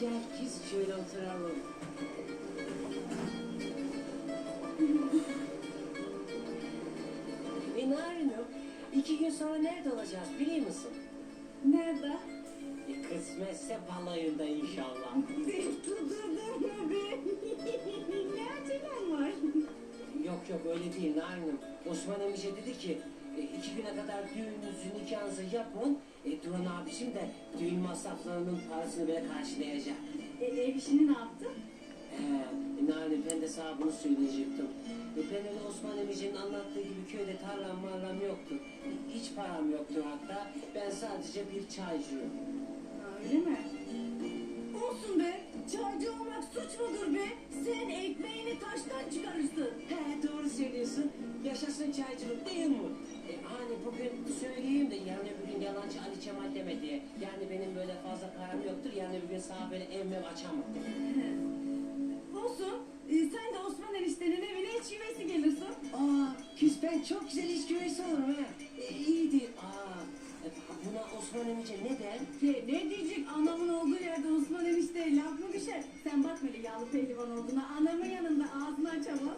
Gel kız şöyle oturalım. e Narin'im, iki gün sonra nerede olacağız biliyor musun? Nerede? E, kısmetse balayında inşallah. Tutturdun mu be? ne acelem var? Yok yok öyle değil Narin'im. Osman Emice dedi ki e, iki güne kadar düğününüzü nikahınızı yapın. E, Duran abicim de düğün masraflarının parasını böyle karşılayacak. E, ev işini ne yaptın? He, Narin ben de sana bunu söyleyecektim. E, ben öyle Osman Emici'nin anlattığı gibi köyde tarlam marlam yoktu. E, Hiç param yoktu hatta. Ben sadece bir çaycıyım. Öyle mi? Olsun be. Çaycı olmak suç mudur be? Sen ekmeğini taştan çıkarırsın. He doğru söylüyorsun. Yaşasın çaycılık değil mi? E, hani bugün söyleyeyim de yalancı Ali Kemal deme diye. Yani benim böyle fazla param yoktur. Yarın öbür gün sana böyle ev mev açamam. Olsun. E, sen de Osman eniştenin evine hiç güvesi gelirsin. Aa, kız ben çok güzel iş güveysi olurum ha. E, iyidir. Aa, buna Osman Emice ne der? Ke, ne diyecek anamın olduğu yerde Osman enişte laf mı düşer? Sen bak böyle yağlı pehlivan olduğuna anamın yanında ağzını açamam.